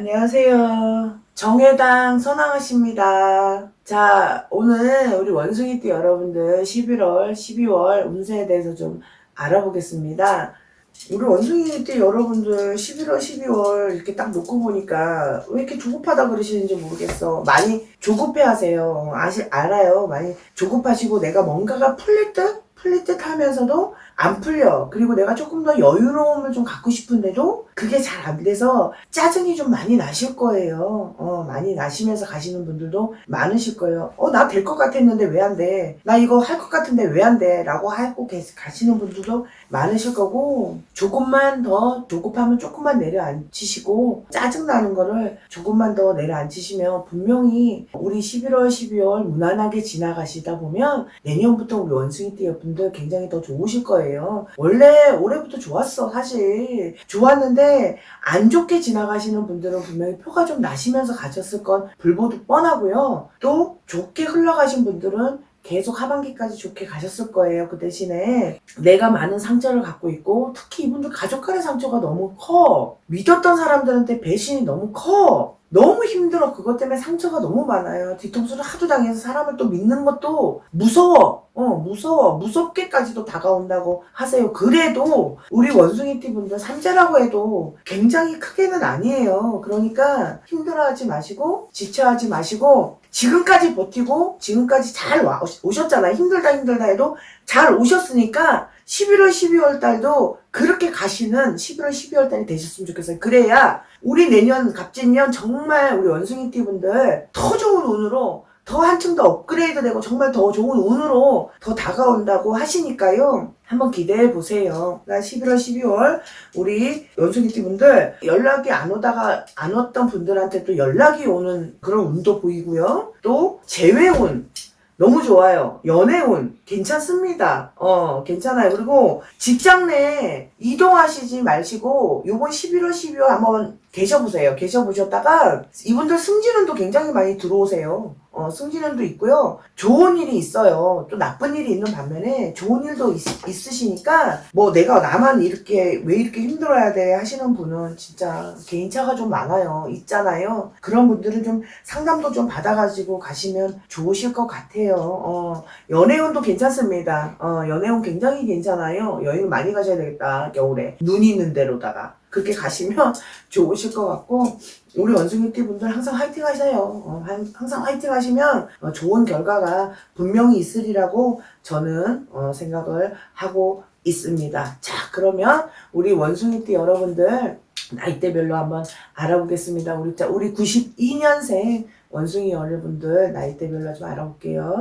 안녕하세요. 정해당 선왕아씨입니다. 자, 오늘 우리 원숭이띠 여러분들 11월, 12월 운세에 대해서 좀 알아보겠습니다. 우리 원숭이띠 여러분들 11월, 12월 이렇게 딱 놓고 보니까 왜 이렇게 조급하다 그러시는지 모르겠어. 많이 조급해 하세요. 아시, 알아요. 많이 조급하시고 내가 뭔가가 풀릴 듯? 풀릴 듯 하면서도 안 풀려. 그리고 내가 조금 더 여유로움을 좀 갖고 싶은데도 그게 잘 안 돼서 짜증이 좀 많이 나실 거예요. 어, 많이 나시면서 가시는 분들도 많으실 거예요. 어, 나 될 것 같았는데 왜 안 돼? 나 이거 할 것 같은데 왜 안 돼? 라고 하고 계시- 가시는 분들도 많으실 거고, 조금만 더 조급하면 조금만 내려앉히시고, 짜증나는 거를 조금만 더 내려앉히시면 분명히 우리 11월, 12월 무난하게 지나가시다 보면 내년부터 우리 원숭이띠 여러분들 굉장히 더 좋으실 거예요. 원래 올해부터 좋았어, 사실. 좋았는데, 안 좋게 지나가시는 분들은 분명히 표가 좀 나시면서 가셨을 건 불보듯 뻔하고요. 또 좋게 흘러가신 분들은 계속 하반기까지 좋게 가셨을 거예요. 그 대신에 내가 많은 상처를 갖고 있고 특히 이분들 가족 간의 상처가 너무 커. 믿었던 사람들한테 배신이 너무 커. 너무 힘들어. 그것 때문에 상처가 너무 많아요. 뒤통수를 하도 당해서 사람을 또 믿는 것도 무서워. 어, 무서워. 무섭게까지도 다가온다고 하세요. 그래도 우리 원숭이띠 분들 삼재라고 해도 굉장히 크게는 아니에요. 그러니까 힘들어하지 마시고 지쳐하지 마시고 지금까지 버티고 지금까지 잘 와, 오셨잖아요. 힘들다 힘들다 해도 잘 오셨으니까 11월, 12월 달도 그렇게 가시는 11월, 12월 달이 되셨으면 좋겠어요. 그래야 우리 내년 갑진년 정말 우리 원숭이 띠 분들 더 좋은 운으로 더 한층 더 업그레이드 되고 정말 더 좋은 운으로 더 다가온다고 하시니까요. 한번 기대해 보세요. 나 11월, 12월 우리 원숭이띠 분들 연락이 안 오다가 안 왔던 분들한테 또 연락이 오는 그런 운도 보이고요. 또 재회운 너무 좋아요. 연애운 괜찮습니다. 어, 괜찮아요. 그리고 직장 내 이동하시지 마시고 요번 11월, 12월 한번 계셔보세요. 계셔보셨다가 이분들 승진운도 굉장히 많이 들어오세요. 어, 승진운도 있고요. 좋은 일이 있어요. 또 나쁜 일이 있는 반면에 좋은 일도 있, 으시니까 뭐 내가 나만 이렇게 왜 이렇게 힘들어야 돼 하시는 분은 진짜 개인차가 좀 많아요. 있잖아요. 그런 분들은 좀 상담도 좀 받아가지고 가시면 좋으실 것 같아요. 어, 연애운도 괜찮 습니다. 어, 연애운 굉장히 괜찮아요. 여행 많이 가셔야 되겠다. 겨울에 눈 있는 데로다가 그렇게 가시면 좋으실 것 같고 우리 원숭이띠 분들 항상 화이팅 하세요. 어, 한- 항상 화이팅 하시면 어, 좋은 결과가 분명히 있으리라고 저는 어, 생각을 하고 있습니다. 자, 그러면 우리 원숭이띠 여러분들 나이대별로 한번 알아보겠습니다. 우리 자, 우리 92년생 원숭이 여러분들 나이대별로 좀 알아볼게요.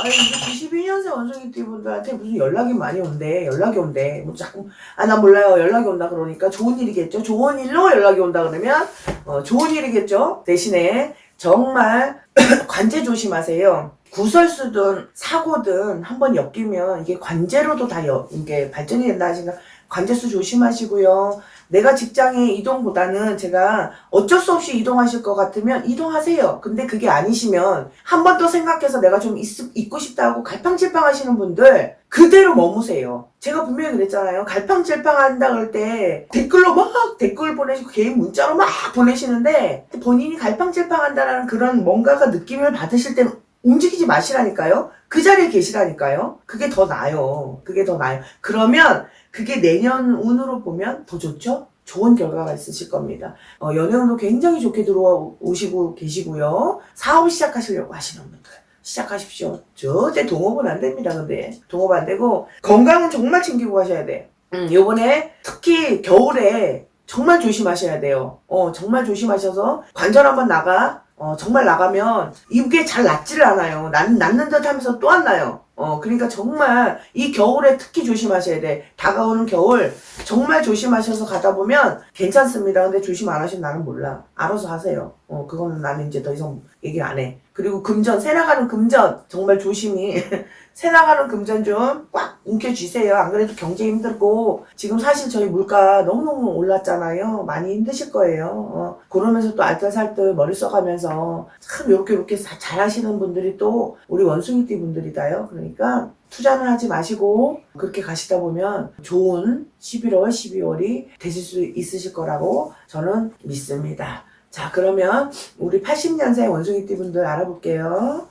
아니, 근데 92년생 원숭이 띠 분들한테 무슨 연락이 많이 온대. 연락이 온대. 뭐 자꾸, 아, 나 몰라요. 연락이 온다 그러니까 좋은 일이겠죠. 좋은 일로 연락이 온다 그러면, 어, 좋은 일이겠죠. 대신에 정말 관제 조심하세요. 구설수든 사고든 한번 엮이면 이게 관제로도 다 여, 이게 발전이 된다 하시니까 관제수 조심하시고요. 내가 직장에 이동보다는 제가 어쩔 수 없이 이동하실 것 같으면 이동하세요. 근데 그게 아니시면 한 번 더 생각해서 내가 좀 있, 있고 싶다 하고 갈팡질팡 하시는 분들 그대로 머무세요. 제가 분명히 그랬잖아요. 갈팡질팡 한다 그럴 때 댓글로 막 댓글 보내시고 개인 문자로 막 보내시는데 본인이 갈팡질팡 한다라는 그런 뭔가가 느낌을 받으실 때 움직이지 마시라니까요. 그 자리에 계시라니까요. 그게 더 나아요. 그게 더 나아요. 그러면 그게 내년 운으로 보면 더 좋죠? 좋은 결과가 있으실 겁니다. 어, 연애운도 굉장히 좋게 들어오시고 계시고요. 사업 시작하시려고 하시는 분들. 시작하십시오. 절대 동업은 안 됩니다, 근데. 동업 안 되고, 건강은 정말 챙기고 가셔야 돼. 음, 요번에 특히 겨울에 정말 조심하셔야 돼요. 어, 정말 조심하셔서 관절 한번 나가, 어, 정말 나가면 이게 잘 낫지를 않아요. 낫, 낫는 듯 하면서 또 안 나요. 어, 그러니까 정말 이 겨울에 특히 조심하셔야 돼. 다가오는 겨울 정말 조심하셔서 가다 보면 괜찮습니다. 근데 조심 안 하시면 나는 몰라. 알아서 하세요. 어, 그거는 나는 이제 더 이상 얘기 안 해. 그리고 금전, 새 나가는 금전 정말 조심히 새 나가는 금전 좀 꽉 움켜쥐세요. 안 그래도 경제 힘들고 지금 사실 저희 물가 너무너무 올랐잖아요. 많이 힘드실 거예요. 어, 그러면서 또 알뜰살뜰 머리 써가면서 참 요렇게 요렇게 사- 잘하시는 분들이 또 우리 원숭이띠 분들이다요. 그러니까 투자는 하지 마시고 그렇게 가시다 보면 좋은 11월, 12월이 되실 수 있으실 거라고 저는 믿습니다. 자, 그러면 우리 80년생 원숭이띠 분들 알아볼게요.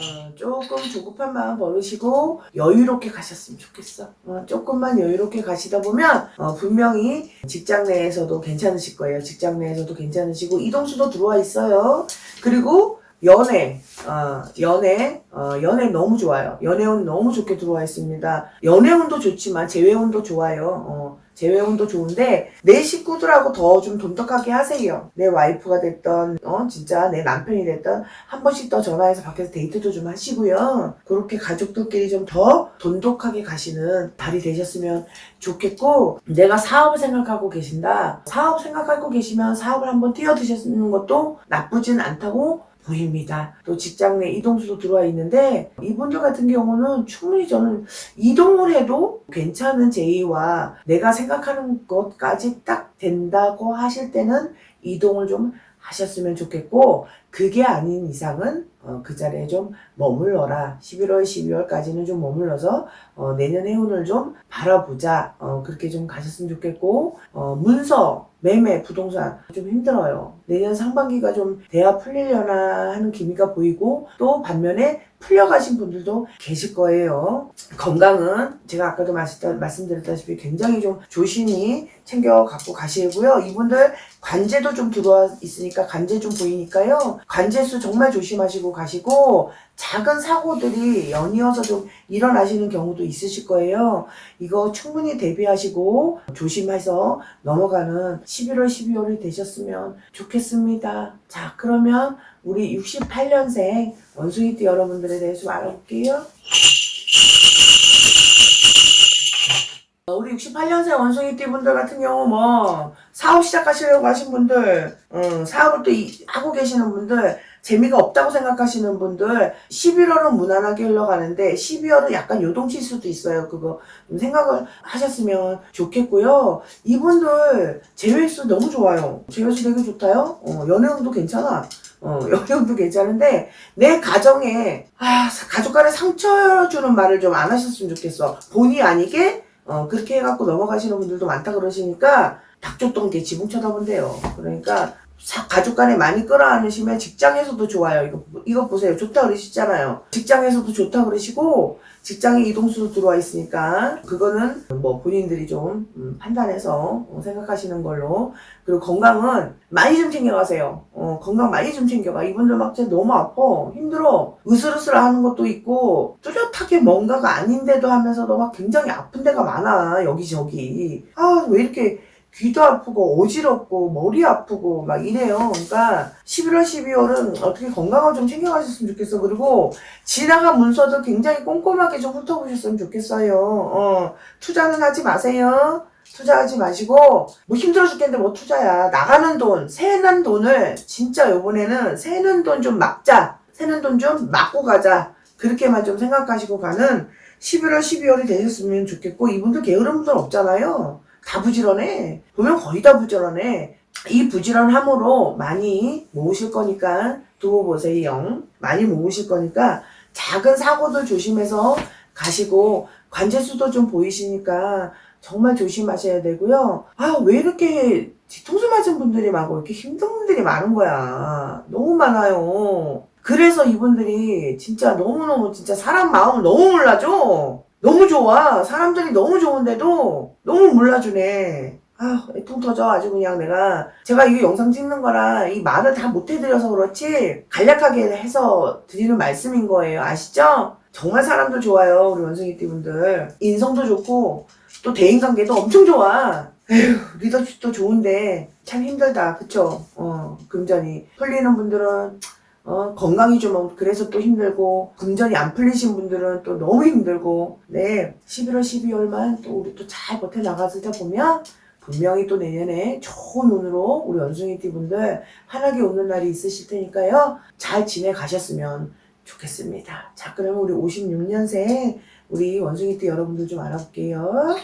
어, 조금 조급한 마음 버리시고 여유롭게 가셨으면 좋겠어. 어, 조금만 여유롭게 가시다 보면 어, 분명히 직장 내에서도 괜찮으실 거예요. 직장 내에서도 괜찮으시고 이동수도 들어와 있어요. 그리고 연애, 어, 연애, 어, 연애 너무 좋아요. 연애운 너무 좋게 들어와 있습니다. 연애운도 좋지만 재회운도 좋아요. 어, 재회운도 좋은데 내 식구들하고 더 좀 돈독하게 하세요. 내 와이프가 됐던, 어, 진짜 내 남편이 됐던 한 번씩 더 전화해서 밖에서 데이트도 좀 하시고요. 그렇게 가족들끼리 좀 더 돈독하게 가시는 달이 되셨으면 좋겠고, 내가 사업을 생각하고 계신다. 사업 생각하고 계시면 사업을 한번 뛰어드시는 것도 나쁘진 않다고 보입니다. 또 직장 내 이동수도 들어와 있는데, 이분들 같은 경우는 충분히 저는 이동을 해도 괜찮은 제의와 내가 생각하는 것까지 딱 된다고 하실 때는 이동을 좀 하셨으면 좋겠고, 그게 아닌 이상은 어, 그 자리에 좀 머물러라. 11월, 12월까지는 좀 머물러서 어, 내년 해운을 좀 바라보자. 어, 그렇게 좀 가셨으면 좋겠고, 어, 문서, 매매, 부동산 좀 힘들어요. 내년 상반기가 좀 대화 풀리려나 하는 기미가 보이고, 또 반면에 풀려가신 분들도 계실 거예요. 건강은 제가 아까도 말씀- 말씀드렸다시피 굉장히 좀 조심히 챙겨 갖고 가시고요. 이분들 관제도 좀 들어와 있으니까 관제 좀 보이니까요. 관제수 정말 조심하시고 가시고 작은 사고들이 연이어서 좀 일어나시는 경우도 있으실 거예요. 이거 충분히 대비하시고 조심해서 넘어가는 11월, 12월이 되셨으면 좋겠습니다. 자, 그러면 우리 68년생 원숭이띠 여러분들에 대해서 좀 알아볼게요. 어, 우리 68년생 원숭이띠 분들 같은 경우 뭐 사업 시작하시려고 하신 분들, 음, 사업을 또 이- 하고 계시는 분들, 재미가 없다고 생각하시는 분들, 11월은 무난하게 흘러가는데 12월은 약간 요동칠 수도 있어요. 그거 좀 생각을 하셨으면 좋겠고요. 이분들 재회수 너무 좋아요. 재회수 되게 좋다요. 어, 연애운도 괜찮아. 어, 연애운도 괜찮은데 내 가정에 아, 가족 간에 상처 주는 말을 좀 안 하셨으면 좋겠어. 본의 아니게 어, 그렇게 해갖고 넘어가시는 분들도 많다 그러시니까 닭 줬던 게 지붕 쳐다본대요. 그러니까 사- 가족 간에 많이 끌어안으시면 직장에서도 좋아요. 이거, 이거 보세요. 좋다 그러시잖아요. 직장에서도 좋다 그러시고, 직장에 이동수도 들어와 있으니까, 그거는 뭐 본인들이 좀 음, 판단해서 어, 생각하시는 걸로. 그리고 건강은 많이 좀 챙겨가세요. 어, 건강 많이 좀 챙겨가. 이분들 막 진짜 너무 아파. 힘들어. 으슬으슬 하는 것도 있고, 뚜렷하게 뭔가가 아닌데도 하면서도 막 굉장히 아픈 데가 많아. 여기저기. 아, 왜 이렇게 귀도 아프고 어지럽고 머리 아프고 막 이래요. 그러니까 11월, 12월은 어떻게 건강을 좀 챙겨가셨으면 좋겠어. 그리고 지나간 문서도 굉장히 꼼꼼하게 좀 훑어보셨으면 좋겠어요. 어, 투자는 하지 마세요. 투자하지 마시고 뭐 힘들어 죽겠는데 뭐 투자야. 나가는 돈, 새는 돈을 진짜 요번에는 새는 돈 좀 막자. 새는 돈 좀 막고 가자. 그렇게만 좀 생각하시고 가는 11월, 12월이 되셨으면 좋겠고 이분들 게으른 분들 없잖아요. 다 부지런해. 보면 거의 다 부지런해. 이 부지런함으로 많이 모으실 거니까 두고 보세요. 많이 모으실 거니까 작은 사고들 조심해서 가시고 관제수도 좀 보이시니까 정말 조심하셔야 되고요. 아, 왜 이렇게 뒤통수 맞은 분들이 많고 이렇게 힘든 분들이 많은 거야. 너무 많아요. 그래서 이분들이 진짜 너무너무 진짜 사람 마음을 너무 몰라줘. 너무 좋아. 사람들이 너무 좋은데도 너무 몰라주네. 아, 애통 터져. 아주 그냥 내가. 제가 이 영상 찍는 거라 이 말을 다 못해드려서 그렇지 간략하게 해서 드리는 말씀인 거예요. 아시죠? 정말 사람들 좋아요. 우리 원숭이 띠 분들. 인성도 좋고 또 대인관계도 엄청 좋아. 에휴, 리더십도 좋은데 참 힘들다. 그쵸? 어, 금전이. 풀리는 분들은 어, 건강이 좀 그래서 또 힘들고 금전이 안 풀리신 분들은 또 너무 힘들고 네 11월 12월만 또 우리 또 잘 버텨 나가다 보면 분명히 또 내년에 좋은 운으로 우리 원숭이띠 분들 환하게 오는 날이 있으실 테니까요. 잘 지내 가셨으면 좋겠습니다. 자, 그러면 우리 56년생 우리 원숭이띠 여러분들 좀 알아볼게요.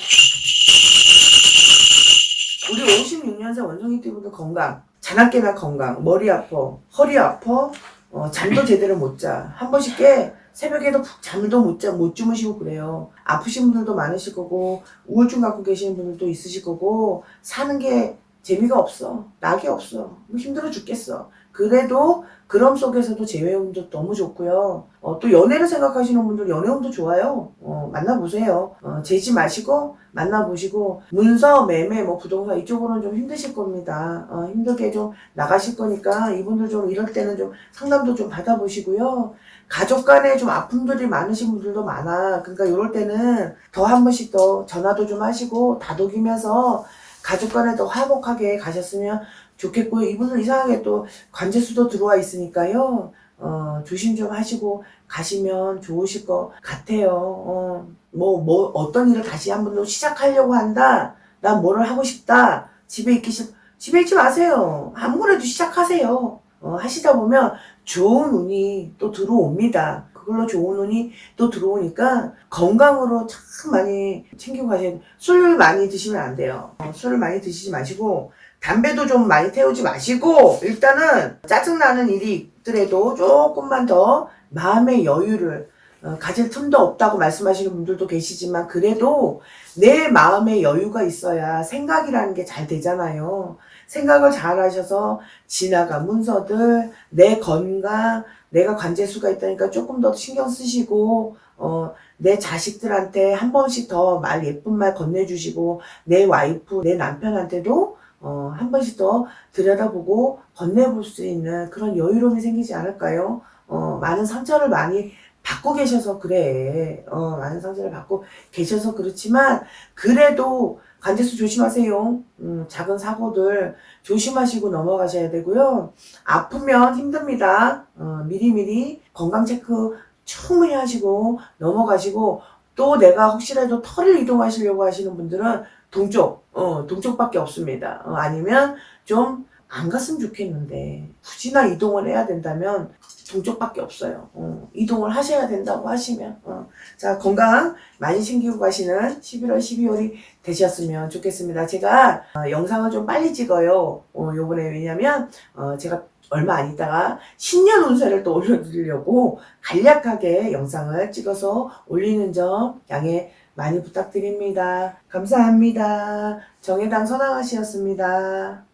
우리 56년생 원숭이띠 분들 건강. 자나깨나 건강. 머리 아파. 허리 아파. 어, 잠도 제대로 못 자. 한 번씩 깨. 새벽에도 푹 잠도 못 자, 못 주무시고 그래요. 아프신 분들도 많으실 거고, 우울증 갖고 계시는 분들도 있으실 거고, 사는 게 재미가 없어. 낙이 없어. 뭐 힘들어 죽겠어. 그래도 그럼 속에서도 재회운도 너무 좋고요. 어, 또 연애를 생각하시는 분들 연애운도 좋아요. 어, 만나보세요. 어, 재지 마시고 만나보시고 문서, 매매, 뭐 부동산 이쪽으로는 좀 힘드실 겁니다. 어, 힘들게 좀 나가실 거니까 이분들 좀 이럴 때는 좀 상담도 좀 받아보시고요. 가족 간에 좀 아픔들이 많으신 분들도 많아. 그러니까 이럴 때는 더 한 번씩 더 전화도 좀 하시고 다독이면서 가족 간에 더 화목하게 가셨으면 좋겠고요. 이분들 이상하게 또 관제수도 들어와 있으니까요. 어, 조심 좀 하시고 가시면 좋으실 것 같아요. 어, 뭐, 뭐, 어떤 일을 다시 한번더 시작하려고 한다. 난 뭐를 하고 싶다. 집에 있기 싫, 집에 있지 마세요. 아무래도 시작하세요. 어, 하시다 보면 좋은 운이 또 들어옵니다. 그걸로 좋은 운이 또 들어오니까 건강으로 참 많이 챙기고 돼요. 술 많이 드시면 안 돼요. 어, 술을 많이 드시지 마시고, 담배도 좀 많이 태우지 마시고, 일단은 짜증나는 일이 있더라도 조금만 더 마음의 여유를 어, 가질 틈도 없다고 말씀하시는 분들도 계시지만, 그래도 내 마음의 여유가 있어야 생각이라는 게 잘 되잖아요. 생각을 잘 하셔서 지나간 문서들, 내 건강, 내가 관제수가 있다니까 조금 더 신경 쓰시고, 어, 내 자식들한테 한 번씩 더 말, 예쁜 말 건네주시고, 내 와이프, 내 남편한테도, 어, 한 번씩 더 들여다보고 건네볼 수 있는 그런 여유로움이 생기지 않을까요? 어, 많은 상처를 많이 받고 계셔서 그래. 어, 많은 상처를 받고 계셔서 그렇지만, 그래도 관제수 조심하세요. 음, 작은 사고들 조심하시고 넘어가셔야 되고요. 아프면 힘듭니다. 어, 미리미리 건강 체크 충분히 하시고 넘어가시고 또 내가 혹시라도 털을 이동하시려고 하시는 분들은 동쪽, 어, 동쪽밖에 없습니다. 어, 아니면 좀 안 갔으면 좋겠는데 굳이나 이동을 해야 된다면 동쪽밖에 없어요. 어, 이동을 하셔야 된다고 하시면 어. 자 건강 많이 챙기고 가시는 11월 12월이 되셨으면 좋겠습니다. 제가 어, 영상을 좀 빨리 찍어요. 어, 요번에 왜냐면 어, 제가 얼마 안 있다가 신년 운세를 또 올려드리려고 간략하게 영상을 찍어서 올리는 점 양해 많이 부탁드립니다. 감사합니다. 정해당 선왕아씨였습니다.